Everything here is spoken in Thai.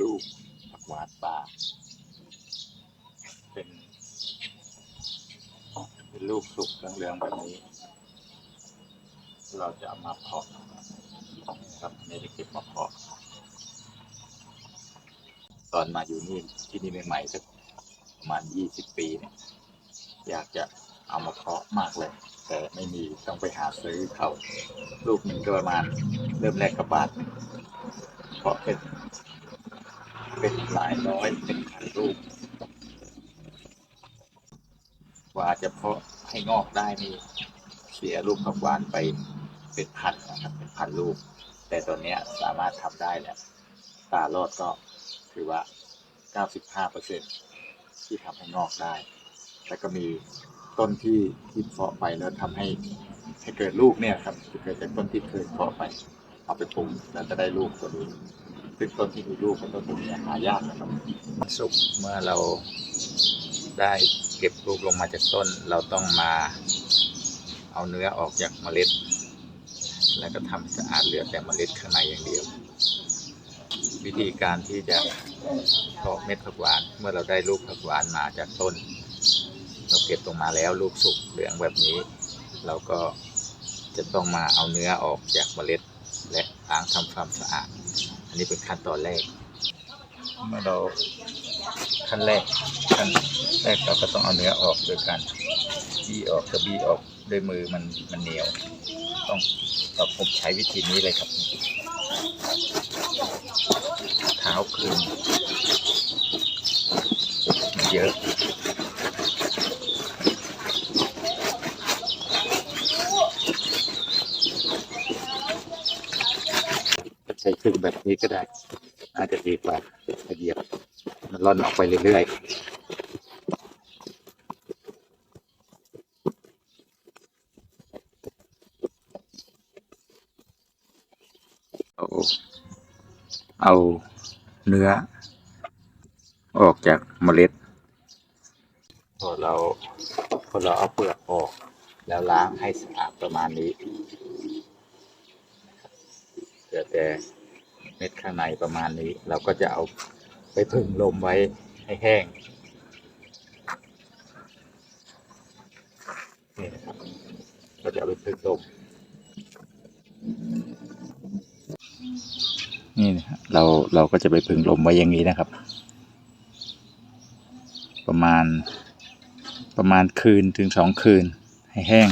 ลูกผักหวานป่า เป็น เป็นลูกสุกเหลืองๆแบบนี้ เราจะเอามาเพาะครับไม่ได้เก็บมาเพาะตอนมาอยู่นี่ที่นี่ใหม่ๆสักประมาณยี่สิบปีเนี่ยอยากจะเอามาเพาะมากเลย แต่ไม่มีต้องไปหาซื้อเขา ลูกหนึ่งก็ประมาณเริ่มแรกกระบาทเพาะเป็น เป็นหลายร้อยเป็นพันลูกกว่าจะเพาะให้งอกได้นี่เสียลูกผักหวานไปเป็นพันนะครับเป็นพันลูก แต่ตอนเนี้ยสามารถทำได้แล้วตารอดก็ถือว่า 95เปอร์เซ็นที่ทำให้งอกได้ แล้วก็มีต้นที่ที่เพาะไปแล้วทำให้ให้เกิดลูกเนี่ยครับจะเกิดจากต้นที่เคยเพาะไป เอาไปปลูกแล้วจะได้ลูกตัวนี้ ซึ่งต้นที่มีลูกกับต้นที่มีหายากนะครับสุกเมื่อเราได้เก็บลูกลงมาจากต้น เราต้องมาเอาเนื้อออกจากเมล็ด แล้วก็ทำสะอาดเหลือแต่เมล็ดข้างในอย่างเดียว วิธีการที่จะเพาะเม็ดผักหวานเมื่อเราได้ลูกผักหวานมาจากต้น เราเก็บลงมาแล้วลูกสุกเหลืองแบบนี้ เราก็จะต้องมาเอาเนื้อออกจากเมล็ด และล้างทำความสะอาด อันนี้เป็นขั้นตอนแรก เมื่อเราขั้นแรกขั้นแรกเราก็ต้องเอาเนื้อออกโดยการบี้ออกกระบี้ออกด้วยมือมันมันเหนียว ต้องเราผมใช้วิธีนี้เลยครับ เท้าคืนมันเยอะ ใช้เครื่องแบบนี้ก็ได้อาจจะดีกว่าเหยียบมันร่อนออกไปเรื่อยๆ เอาเอาเนื้อ ออกจากเมล็ดพอเราพอเราเอาเปลือกออก แล้วล้างให้สะอาดประมาณนี้ เหลือแต่เม็ดข้างในประมาณนี้ เราก็จะเอาไปพึ่งลมไว้ให้แห้งนี่นะครับเราจะเอาไปพึ่งลมนี่นะฮะเราเราก็จะไปพึ่งลมไว้อย่างนี้นะครับ ประมาณประมาณคืนถึงสองคืนให้แห้ง